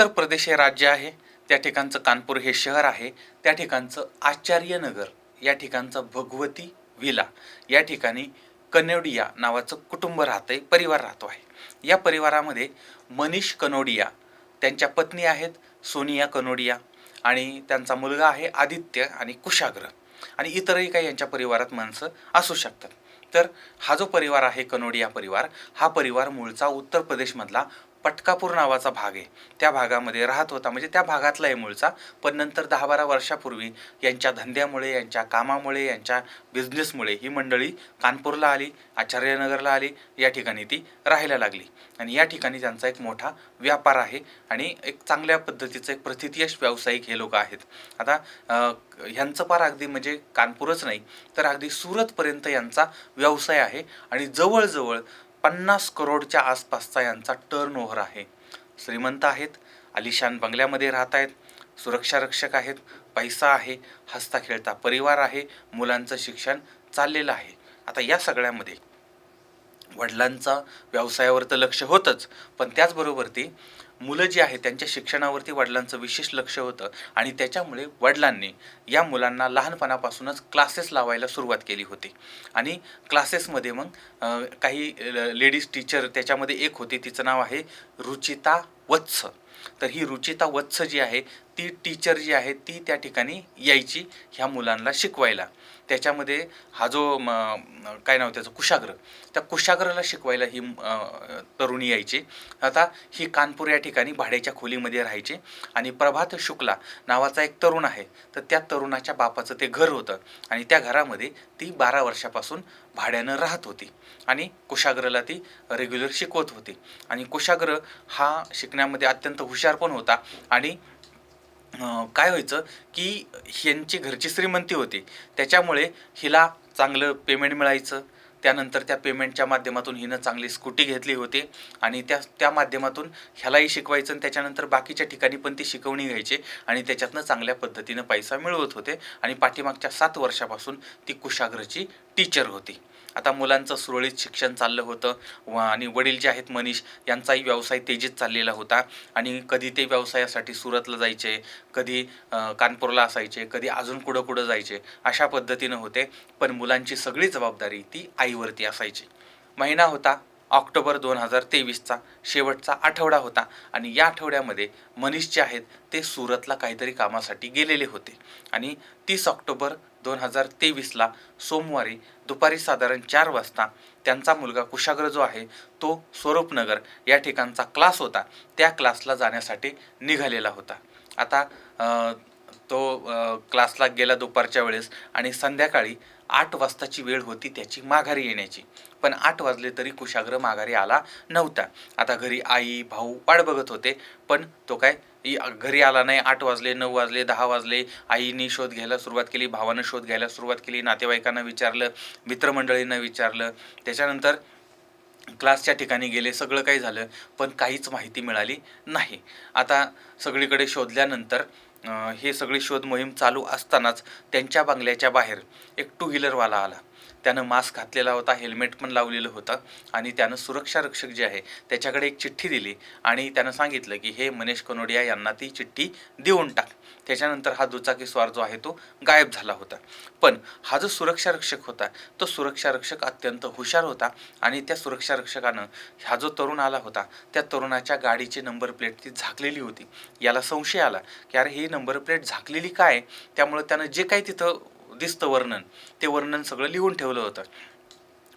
उत्तर प्रदेश हे राज्य आहे त्या ठिकाणचं कानपूर हे शहर आहे त्या ठिकाणचं आचार्यनगर या ठिकाणचं भगवती विला या ठिकाणी कनोडिया नावाचं कुटुंब राहतं आहे परिवार राहतो आहे. या परिवारामध्ये मनीष कनोडिया त्यांच्या पत्नी आहेत सोनिया कनोडिया आणि त्यांचा मुलगा आहे आदित्य आणि कुशाग्र आणि इतरही काही यांच्या परिवारात माणसं असू शकतात. तर हा जो परिवार आहे कनोडिया परिवार हा परिवार मूळचा उत्तर प्रदेशमधला पटकापूर नावाचा भाग आहे. त्या भागामध्ये राहत होता. म्हणजे त्या भागातला आहे मूळचा. पण नंतर दहा बारा वर्षापूर्वी यांच्या धंद्यामुळे यांच्या कामामुळे यांच्या बिझनेसमुळे ही मंडळी कानपूरला आली आचार्यनगरला आली. या ठिकाणी ती राहायला लागली. आणि या ठिकाणी त्यांचा एक मोठा व्यापार आहे आणि एक चांगल्या पद्धतीचं एक प्रथितयश व्यावसायिक हे लोक आहेत. आता ह्यांचं फार अगदी म्हणजे कानपूरच नाही तर अगदी सुरतपर्यंत यांचा व्यवसाय आहे. आणि जवळजवळ पन्नास करोडच्या आसपासचा यांचा टर्न ओव्हर आहे. श्रीमंत आहेत आलिशान बंगल्यामध्ये राहत आहेत सुरक्षारक्षक आहेत पैसा आहे हसता खेळता परिवार आहे मुलांचं शिक्षण चाललेलं आहे. आता या सगळ्यामध्ये वडिलांचा व्यवसायावर तर लक्ष होतंच पण त्याचबरोबर ती मुलं जी आहेत त्यांच्या शिक्षणावरती वडिलांचं विशेष लक्ष होतं आणि त्याच्यामुळे वडिलांनी या मुलांना लहानपणापासूनच क्लासेस लावायला सुरुवात केली होती. आणि क्लासेसमध्ये मग काही लेडीज टीचर त्याच्यामध्ये एक होती तिचं नाव आहे रुचिता वत्स. तर ही रुचिता वत्स जी आहे ती टीचर जी आहे ती त्या ठिकाणी यायची ह्या मुलांना शिकवायला. त्याच्यामध्ये हा जो म, काय नाव त्याचं कुशाग्र. त्या कुशाग्रला शिकवायला ही तरुणी यायची. आता ही कानपूर या ठिकाणी भाड्याच्या खोलीमध्ये राहायची आणि प्रभात शुक्ला नावाचा एक तरुण आहे. तर त्या तरुणाच्या बापाचं ते घर होतं आणि त्या घरामध्ये ती बारा वर्षापासून भाड्यानं राहत होती. आणि कुशाग्रला ती रेग्युलर शिकवत होती. आणि कुशाग्र हा शिकण्यामध्ये अत्यंत हुशार पण होता. आणि काय व्हायचं की यांची घरची श्रीमंती होती. त्याच्यामुळे हिला चांगलं पेमेंट मिळायचं. त्यानंतर त्या पेमेंटच्या माध्यमातून हिनं चांगली स्कूटी घेतली होती. आणि त्या त्या माध्यमातून ह्यालाही शिकवायचं आणि त्याच्यानंतर बाकीच्या ठिकाणी पण ती शिकवणी घ्यायची. आणि त्याच्यातनं चांगल्या पद्धतीनं पैसा मिळवत होते. आणि पाठीमागच्या सात वर्षापासून ती कुशाग्रची टीचर होती. आता मुलांचं सुरळीत शिक्षण चाललं होतं. व आणि वडील जे आहेत मनीष यांचाही व्यवसाय तेजीत चाललेला होता. आणि कधी ते व्यवसायासाठी सुरतला जायचे कधी कानपूरला असायचे कधी अजून कुठं कुठं जायचे अशा पद्धतीनं होते. पण मुलांची सगळी जबाबदारी ती आईवरती असायची. महिना होता ऑक्टोबर दोन हजार तेवीसचा. शेवटचा आठवडा होता. आणि या आठवड्यामध्ये मनीष जे आहेत ते सुरतला काहीतरी कामासाठी गेलेले होते. आणि तीस ऑक्टोबर दोन हजार तेवीसला सोमवारी दुपारी साधारण चार वाजता त्यांचा मुलगा कुशाग्र जो आहे तो स्वरूपनगर या ठिकाणचा क्लास होता. त्या क्लासला जाण्यासाठी निघालेला होता. आता तो क्लासला गेला दुपारच्या वेळेस आणि संध्याकाळी आठ वाजताची वेळ होती त्याची माघारी येण्याची. पण आठ वाजले तरी कुशाग्र माघारी आला नव्हता. आता घरी आई भाऊ वाट बघत होते. पण तो काय घरी आला नाही. आठ वाजले नऊ वाजले दहा वाजले. आईने शोध घ्यायला सुरुवात केली भावानं शोध घ्यायला सुरुवात केली नातेवाईकांना विचारलं मित्रमंडळींना विचारलं. त्याच्यानंतर क्लासच्या ठिकाणी गेले सगळं काही झालं पण काहीच माहिती मिळाली नाही. आता सगळीकडे शोधल्यानंतर हे सगळी शोध मोहीम चालू असतानाच त्यांच्या बंगल्याच्या बाहेर एक टू व्हीलरवाला आला. त्यानं मास्क घातलेला होता हेल्मेट पण लावलेलं होतं आणि त्यानं सुरक्षा रक्षक जे आहे त्याच्याकडे एक चिठ्ठी दिली आणि त्यानं सांगितलं की हे मनीष कनोडिया यांना ती चिठ्ठी देऊन टाक. त्याच्यानंतर हा दुचाकी स्वार जो आहे तो गायब झाला होता. पण हा जो सुरक्षा रक्षक होता तो सुरक्षा रक्षक अत्यंत हुशार होता आणि त्या सुरक्षा रक्षकानं हा जो तरुण आला होता त्या तरुणाच्या गाडीची नंबर प्लेट ती झाकलेली होती. याला संशय आला की अरे ही नंबर प्लेट झाकलेली काय? त्यामुळं त्यानं जे काही तिथं दिसतं वर्णन. ते वर्णन सगळं लिहून ठेवलं होतं.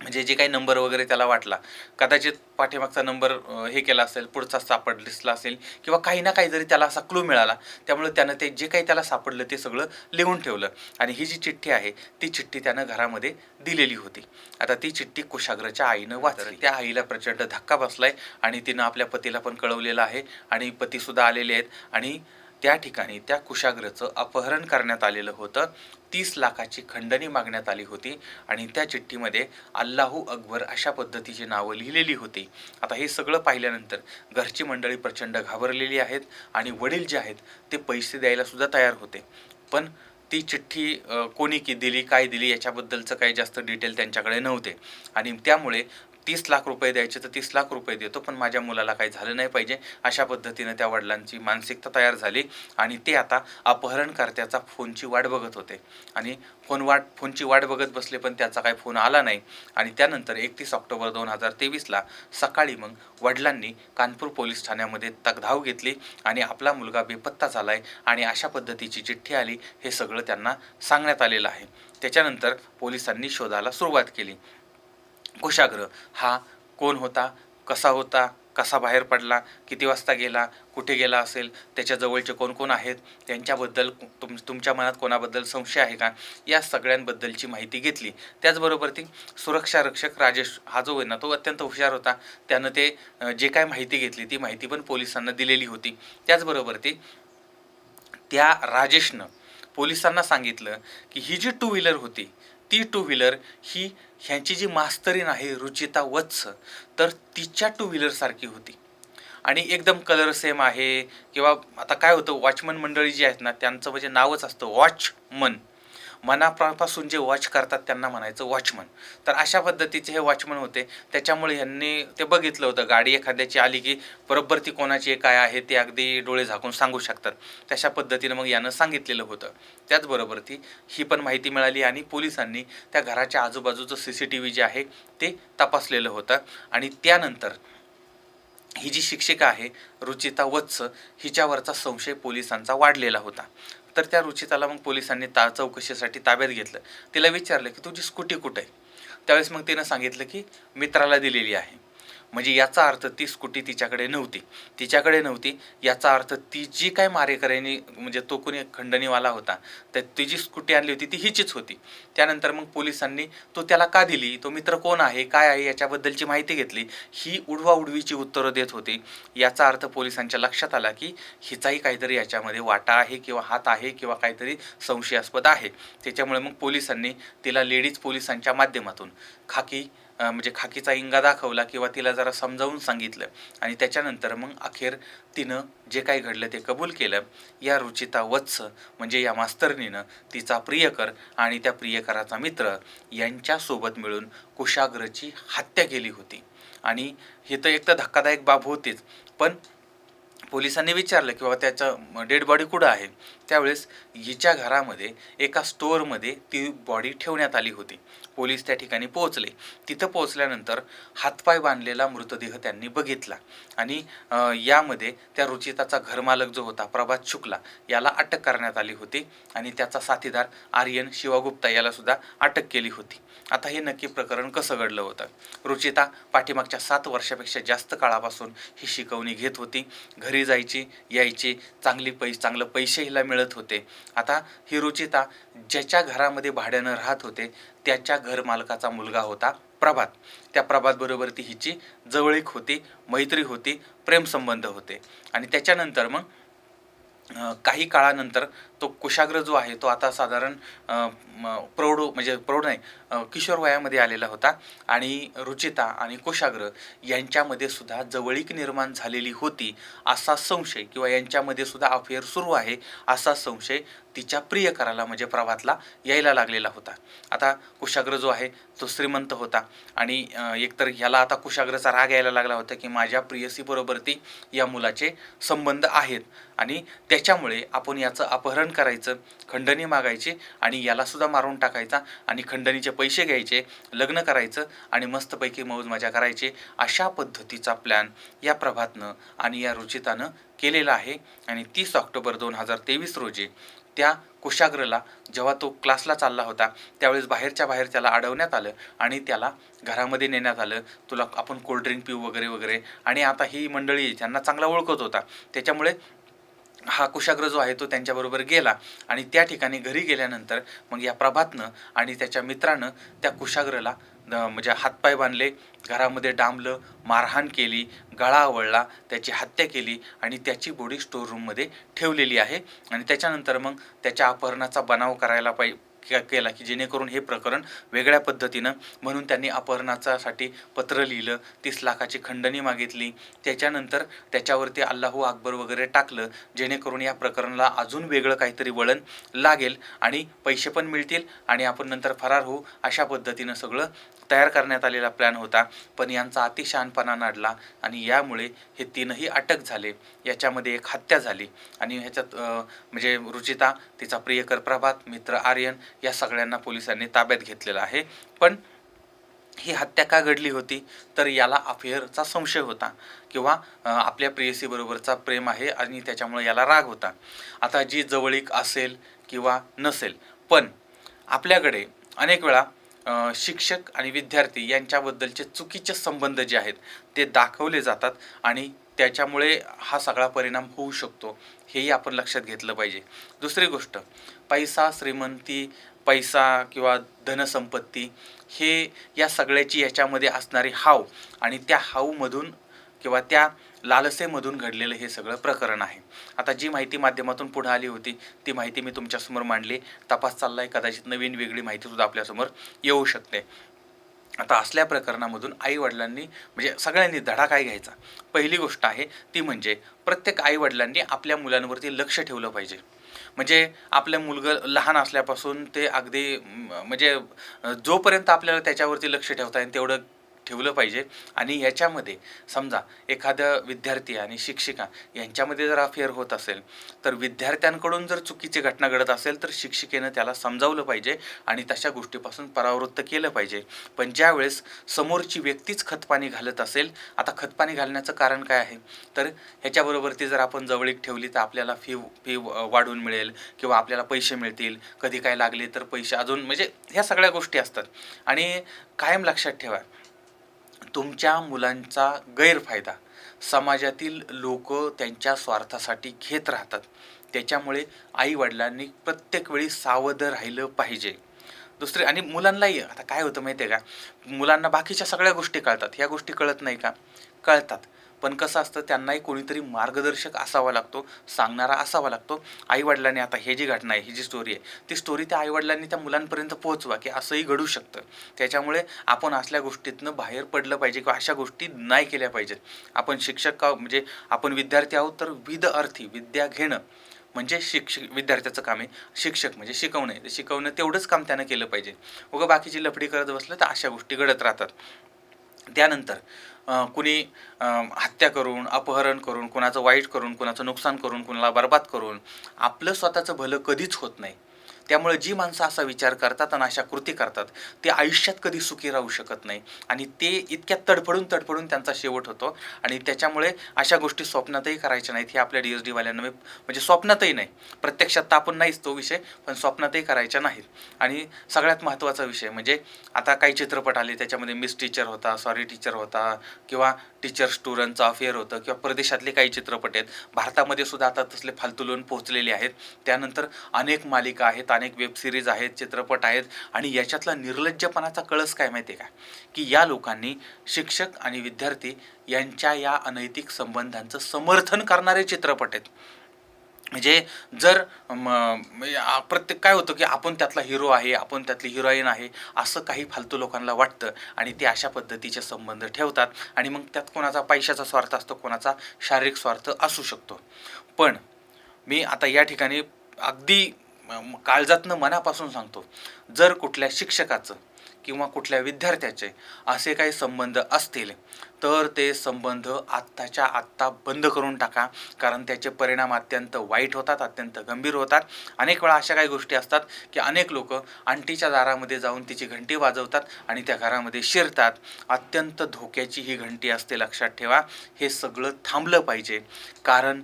म्हणजे जे काही नंबर वगैरे त्याला वाटला. कदाचित पाठीमागचा नंबर हे केला असेल पुढचा सापड दिसला असेल किंवा काही ना काही जरी त्याला असा क्लू मिळाला त्यामुळे त्यानं ते जे काही त्याला सापडलं ते सगळं लिहून ठेवलं. आणि ही जी चिठ्ठी आहे ती चिठ्ठी त्यानं घरामध्ये दिलेली होती. आता ती चिठ्ठी कुशाग्रच्या आईनं वाचली. त्या आईला प्रचंड धक्का बसलाय आणि तिनं आपल्या पतीला पण कळवलेलं आहे. आणि पतीसुद्धा आलेले आहेत. आणि त्या ठिकाणी त्या कुशाग्रचं अपहरण करण्यात आलेलं होतं. तीस लाखाची खंडणी मागण्यात आली होती आणि त्या चिठ्ठीमध्ये अल्लाहू अकबर अशा पद्धतीची नावं लिहिलेली होती. आता हे सगळं पाहिल्यानंतर घरची मंडळी प्रचंड घाबरलेली आहेत आणि वडील जे आहेत ते पैसे द्यायला सुद्धा तयार होते. पण ती चिठ्ठी कोणी की दिली काय दिली याच्याबद्दलचं काही जास्त डिटेल त्यांच्याकडे नव्हते. आणि त्यामुळे तीस लाख रुपये द्यायचे तर तीस लाख रुपये देतो पण माझ्या मुलाला काही झालं नाही पाहिजे. अशा पद्धतीनं त्या वडिलांची मानसिकता तयार झाली आणि ते आता अपहरणकर्त्याचा फोनची वाट बघत होते. आणि फोन वाट फोनची वाट बघत बसले पण त्याचा काही फोन आला नाही. आणि त्यानंतर एकतीस ऑक्टोबर दोन हजार तेवीसला सकाळी मग वडिलांनी कानपूर पोलीस ठाण्यामध्ये तगधाव घेतली आणि आपला मुलगा बेपत्ता झाला आहे आणि अशा पद्धतीची चिठ्ठी आली हे सगळं त्यांना सांगण्यात आलेलं आहे. त्याच्यानंतर पोलिसांनी शोधाला सुरुवात केली. कुशाग्र. हा कोण होता? कसा होता? कसा बाहेर पडला? किती वाजता गेला? कुठे गेला असेल? त्याच्या जवळचे कोण कोण आहेत? त्यांच्याबद्दल तुम तुमच्या मनात कोणाबद्दल संशय आहे का? या सगळ्यांबद्दलची माहिती घेतली. त्याचबरोबर ती सुरक्षा रक्षक राजेश हा जो आहे ना तो अत्यंत हुशार होता. त्यानं ते जे काय माहिती घेतली ती माहिती पण पोलिसांना दिलेली होती. त्याचबरोबर ती त्या राजेशनं पोलिसांना सांगितलं की ही जी टू व्हीलर होती ती टू व्हीलर ही ह्यांची जी मास्तरीन आहे रुचिता वत्स तर तिच्या टू व्हीलरसारखी होती. आणि एकदम कलर सेम आहे. किंवा आता काय होतं वॉचमन मंडळी जी आहेत ना त्यांचं म्हणजे नावच असतं वॉचमन मनापासून जे वॉच करतात त्यांना म्हणायचं वॉचमन तर अशा पद्धतीचे हे वॉचमन होते. त्याच्यामुळे ह्यांनी ते बघितलं होतं. गाडी एखाद्याची आली की बरोबर ती कोणाची काय आहे ते अगदी डोळे झाकून सांगू शकतात. तशा पद्धतीनं मग यानं सांगितलेलं होतं. त्याचबरोबर ती ही पण माहिती मिळाली आणि पोलिसांनी त्या घराच्या आजूबाजूचं C C T V J आहे ते तपासलेलं होतं. आणि त्यानंतर ही जी शिक्षिका आहे रुचिता वत्स हिच्यावरचा संशय पोलिसांचा वाढलेला होता. तर त्या रुचिताला मग पोलिसांनी ता चौकशीसाठी ताब्यात घेतलं. तिला विचारलं की तुझी स्कूटी कुठे? आहे त्यावेळेस मग तिनं सांगितलं की मित्राला दिलेली आहे. म्हणजे याचा अर्थ ती स्कूटी तिच्याकडे नव्हती. तिच्याकडे नव्हती. याचा अर्थ ती जी काय मारेकऱ्यांनी म्हणजे तो कोणी खंडणीवाला होता तर ती जी स्कूटी आणली होती ती हिचीच होती. त्यानंतर मग पोलिसांनी तो त्याला का दिली? तो मित्र कोण आहे? काय आहे? याच्याबद्दलची माहिती घेतली. ही उडवाउडवीची उत्तरं देत होती. याचा अर्थ पोलिसांच्या लक्षात आला की हिचाही काहीतरी याच्यामध्ये वाटा आहे किंवा हात आहे किंवा काहीतरी संशयास्पद आहे. त्याच्यामुळे मग पोलिसांनी तिला लेडीज पोलिसांच्या माध्यमातून खाकी म्हणजे खाकीचा इंगा दाखवला किंवा तिला जरा समजावून सांगितलं आणि त्याच्यानंतर मग अखेर तिनं जे काही घडलं ते कबूल केलं. या रुचिता वत्स म्हणजे या मास्तरनीनं तिचा प्रियकर आणि त्या प्रियकराचा मित्र यांच्यासोबत मिळून कुशाग्रची हत्या केली होती. आणि हे तर एक तर धक्कादायक बाब होतीच. पण पोलिसांनी विचारलं की बाबा त्याचं डेड बॉडी कुठं आहे? त्यावेळेस हिच्या घरामध्ये एका स्टोअरमध्ये ती बॉडी ठेवण्यात आली होती. पोलीस त्या ठिकाणी पोहोचले. तिथं पोहोचल्यानंतर हातपाय बांधलेला मृतदेह त्यांनी बघितला आणि यामध्ये त्या रुचिताचा घरमालक जो होता प्रभात शुक्ला याला अटक करण्यात आली होती आणि त्याचा साथीदार आर्यन शिवागुप्ता याला सुद्धा अटक केली होती. आता हे नक्की प्रकरण कसं घडलं होतं? रुचिता पाठीमागच्या सात वर्षापेक्षा जास्त काळापासून ही शिकवणी घेत होती. घरी जायची यायची चांगली पैसे चांगलं पैसे हिला मिळत होते. आता ही रुचिता ज्याच्या घरामध्ये भाड्यानं राहत होते त्याच्या घरमालकाचा मुलगा होता प्रभात. त्या प्रभात बरोबर ती हिची जवळीक होती मैत्री होती प्रेमसंबंध होते. आणि त्याच्यानंतर मग काही काळानंतर तो कुशाग्र जो आहे तो आता साधारण प्रौढ म्हणजे प्रौढ नाही किशोर वयामध्ये आलेला होता. आणि रुचिता आणि कुशाग्र यांच्यामध्ये सुद्धा जवळीक निर्माण झालेली होती असा संशय किंवा यांच्यामध्ये सुद्धा अफेअर सुरू आहे असा संशय तिच्या प्रियकराला म्हणजे प्रभातला यायला लागलेला होता. आता कुशाग्र जो आहे तो श्रीमंत होता. आणि एकतर ह्याला आता कुशाग्रचा राग यायला लागला होता की माझ्या प्रियसीबरोबर ती या मुलाचे संबंध आहेत. आणि त्याच्यामुळे आपण याचं अपहरण करायचं खंडणी मागायची आणि यालासुद्धा मारून टाकायचा आणि खंडणीचे पैसे घ्यायचे लग्न करायचं आणि मस्तपैकी मौज मजा करायची अशा पद्धतीचा प्लॅन या प्रभातनं आणि या रुचितानं केलेला आहे. आणि तीस ऑक्टोबर दोन हजार तेवीस रोजी त्या कुशाग्रला जेव्हा तो क्लासला चालला होता त्यावेळेस बाहेरच्या बाहेर त्याला अडवण्यात आलं आणि त्याला घरामध्ये नेण्यात आलं. तुला आपण कोल्ड्रिंक पिऊ वगैरे वगैरे. आणि आता ही मंडळी त्यांना चांगला ओळखत होता त्याच्यामुळे हा कुशाग्र जो आहे तो त्यांच्याबरोबर गेला आणि त्या ठिकाणी घरी गेल्यानंतर मग या प्रभातनं आणि त्याच्या मित्रानं त्या कुशाग्रला म्हणजे हातपाय बांधले घरामध्ये डांबलं मारहाण केली गळा आवळला त्याची हत्या केली आणि त्याची बॉडी स्टोर रूममध्ये ठेवलेली आहे. आणि त्याच्यानंतर मग त्याच्या अपहरणाचा बनाव करायला पाहिजे केला की जेणेकरून हे प्रकरण वेगळ्या पद्धतीनं म्हणून त्यांनी अपहरणाचासाठी पत्र लिहिलं तीस लाखाची खंडणी मागितली. त्याच्यानंतर त्याच्यावरती अल्लाहू अकबर वगैरे टाकलं जेणेकरून या प्रकरणाला अजून वेगळं काहीतरी वळण लागेल आणि पैसे पण मिळतील आणि आपण नंतर फरार होऊ अशा पद्धतीनं सगळं तयार करण्यात आलेला प्लॅन होता. पण यांचा अतिशहानपणा नाडला आणि यामुळे हे तीनही अटक झाले. याच्यामध्ये एक हत्या झाली. आणि ह्याच्यात म्हणजे रुचिता तिचा प्रियकर प्रभात मित्र आर्यन या सगळ्यांना पोलिसांनी ताब्यात घेतलेलं आहे. पण ही हत्या का घडली होती? तर याला अफेअरचा संशय होता. किंवा आपल्या प्रेयसीबरोबरचा प्रेम आहे आणि त्याच्यामुळे याला राग होता. आता जी जवळीक असेल किंवा नसेल पण आपल्याकडे अनेक वेळा शिक्षक आणि विद्यार्थी यांच्याबद्दलचे चुकीचे संबंध जे आहेत ते दाखवले जातात आणि त्याच्यामुळे हा सगळा परिणाम होऊ शकतो हेही आपण लक्षात घेतलं पाहिजे. दुसरी गोष्ट पैसा श्रीमंती पैसा किंवा धनसंपत्ती हे या सगळ्याची याच्यामध्ये असणारी हाव आणि त्या हावमधून किंवा त्या लालसेमधून घडलेलं हे सगळं प्रकरण आहे. आता जी माहिती माध्यमातून पुढे आली होती ती माहिती मी तुमच्यासमोर मांडली. तपास चाललाय कदाचित नवीन वेगळी माहितीसुद्धा आपल्यासमोर येऊ शकते. आता असल्या प्रकरणामधून आईवडिलांनी म्हणजे सगळ्यांनी धडा काय घ्यायचा? पहिली गोष्ट आहे ती म्हणजे प्रत्येक आईवडिलांनी आपल्या मुलांवरती लक्ष ठेवलं पाहिजे. म्हणजे आपलं मुलगं लहान असल्यापासून ते अगदी म्हणजे जोपर्यंत आपल्याला त्याच्यावरती लक्ष ठेवता येईल तेवढं ठेवलं पाहिजे. आणि याच्यामध्ये समजा एखादा विद्यार्थी आणि शिक्षिका यांच्यामध्ये जर अफेअर होत असेल तर विद्यार्थ्यांकडून जर चुकीची घटना घडत असेल तर शिक्षिकेनं त्याला समजावलं पाहिजे आणि तशा गोष्टीपासून परावृत्त केलं पाहिजे. पण ज्यावेळेस समोरची व्यक्तीच खतपाणी घालत असेल आता खतपाणी घालण्याचं कारण काय आहे? तर ह्याच्याबरोबर ती जर आपण जवळीक ठेवली तर आपल्याला फी फी वाढून मिळेल किंवा आपल्याला पैसे मिळतील. कधी काय लागले तर पैसे अजून म्हणजे ह्या सगळ्या गोष्टी असतात. आणि कायम लक्षात ठेवा तुमच्या मुलांचा गैरफायदा. समाजातील लोक त्यांच्या स्वार्थासाठी घेत राहतात. त्याच्यामुळे आईवडिलांनी प्रत्येक वेळी सावध राहिलं पाहिजे. दुसरे आणि मुलांनाही आता काय होतं माहिती आहे का? मुलांना बाकीच्या सगळ्या गोष्टी कळतात. ह्या गोष्टी कळत नाही का? कळतात. पण कसं असतं त्यांनाही कोणीतरी मार्गदर्शक असावा लागतो सांगणारा असावा लागतो. आईवडिलांनी आता हे जी घटना आहे ही जी स्टोरी आहे ती स्टोरी त्या आईवडिलांनी त्या मुलांपर्यंत पोहोचवा की असंही घडू शकतं. त्याच्यामुळे आपण असल्या गोष्टीतनं बाहेर पडलं पाहिजे किंवा अशा गोष्टी नाही केल्या पाहिजेत. आपण शिक्षक का म्हणजे आपण विद्यार्थी आहोत तर विद अर्थी विद्या घेणं म्हणजे शिक्षक विद्यार्थ्याचं काम आहे. शिक्षक म्हणजे शिकवणे शिकवणं तेवढंच काम त्यानं केलं पाहिजे. उगं बाकीची लफडी करत बसलं तर अशा गोष्टी घडत राहतात. त्यानंतर कुणी हत्या करून अपहरण करून कुणाचं वाईट करून कुणाचं नुकसान करून कुणाला बर्बाद करून आपलं स्वतःचं भलं कधीच होत नाही. त्यामुळे जी माणसं असा विचार करतात आणि अशा कृती करतात ते आयुष्यात कधी सुखी राहू शकत नाही. आणि ते इतक्या तडफडून तडफडून त्यांचा शेवट होतो. आणि त्याच्यामुळे अशा गोष्टी स्वप्नातही करायच्या नाहीत. हे आपल्या डी एस डीवाल्यांना मी म्हणजे स्वप्नातही नाही. प्रत्यक्षात तर आपण नाहीच तो विषय पण स्वप्नातही करायच्या नाहीत. आणि सगळ्यात महत्त्वाचा विषय म्हणजे आता काही चित्रपट आले त्याच्यामध्ये मिस टीचर होता सॉरी टीचर होता किंवा टीचर स्टुडंटचं अफेअर होतं किंवा परदेशातले काही चित्रपट आहेत. भारतामध्ये सुद्धा आता तसले फालतू लोन पोहोचलेले आहेत. त्यानंतर अनेक मालिका आहेत. अनेक वेब सिरीज आहेत चित्रपट आहेत आणि याच्यातला निर्लज्जपणाचा कळस काय माहिती आहे का? की या लोकांनी शिक्षक आणि विद्यार्थी यांच्या या अनैतिक संबंधांचं समर्थन करणारे चित्रपट आहेत. म्हणजे जर म्हणजे प्रत्येक काय होतं की आपण त्यातला हिरो आहे आपण त्यातली हिरोईन आहे असं काही फालतू लोकांना वाटतं आणि ते अशा पद्धतीचे संबंध ठेवतात आणि मग त्यात कोणाचा पैशाचा स्वार्थ असतो कोणाचा शारीरिक स्वार्थ असू शकतो. पण मी आता या ठिकाणी अगदी काळजातनं मनापासून सांगतो जर कुठल्या शिक्षकाचं किंवा कुठल्या विद्यार्थ्याचे असे काही संबंध असतील तर ते संबंध आत्ताच्या आत्ता बंद करून टाका कारण त्याचे परिणाम अत्यंत वाईट होतात अत्यंत गंभीर होतात. अनेक वेळा अशा काही गोष्टी असतात की अनेक लोक आंटीच्या दारामध्ये जाऊन तिची घंटी वाजवतात आणि त्या घरामध्ये शिरतात. अत्यंत धोक्याची ही घंटी असते लक्षात ठेवा. हे सगळं थांबलं पाहिजे. कारण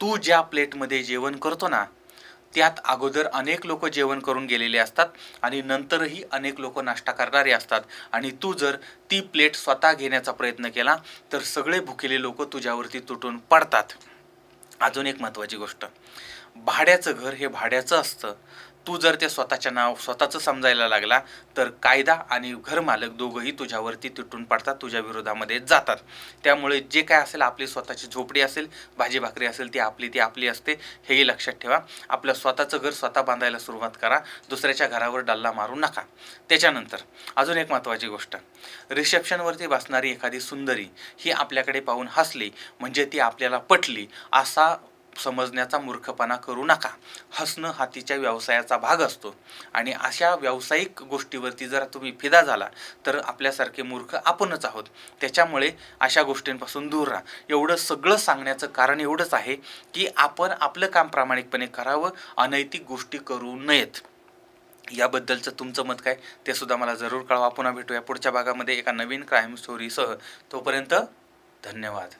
तू ज्या प्लेटमध्ये जेवण करतो ना त्यात अगोदर अनेक लोक जेवण करून गेलेले असतात आणि नंतरही अनेक लोक नाश्ता करणारे असतात. आणि तू जर ती प्लेट स्वतः घेण्याचा प्रयत्न केला तर सगळे भुकेले लोक तुझ्यावरती तुटून पडतात. अजून एक महत्त्वाची गोष्ट. भाड्याचं घर हे भाड्याचं असतं. तू जर ते स्वतःच्या नाव स्वतःचं समजायला लागला तर कायदा आणि घरमालक दोघंही तुझ्यावरती तुटून पडतात तुझ्या विरोधामध्ये जातात. त्यामुळे जे काय असेल आपली स्वतःची झोपडी असेल भाजी भाकरी असेल ती आपली ती आपली असते हेही लक्षात ठेवा. आपलं स्वतःचं घर स्वतः बांधायला सुरुवात करा दुसऱ्याच्या घरावर डल्ला मारू नका. त्याच्यानंतर अजून एक महत्त्वाची गोष्ट. रिसेप्शनवरती बसणारी एखादी सुंदरी ही आपल्याकडे पाहून हसली म्हणजे ती आपल्याला पटली असा समजण्याचा मूर्खपणा करू नका. हसणं हा तिच्या व्यवसायाचा भाग असतो. आणि अशा व्यावसायिक गोष्टीवरती जर तुम्ही फिदा झाला तर आपल्यासारखे मूर्ख आपणच आहोत. त्याच्यामुळे अशा गोष्टींपासून दूर राहा. एवढं सगळं सांगण्याचं कारण एवढंच आहे की आपण आपलं काम प्रामाणिकपणे करावं अनैतिक गोष्टी करू नयेत. याबद्दलचं तुमचं मत काय? ते सुद्धा मला जरूर कळवा. पुन्हा भेटूया पुढच्या भागामध्ये एका नवीन क्राईम स्टोरीसह तोपर्यंत धन्यवाद.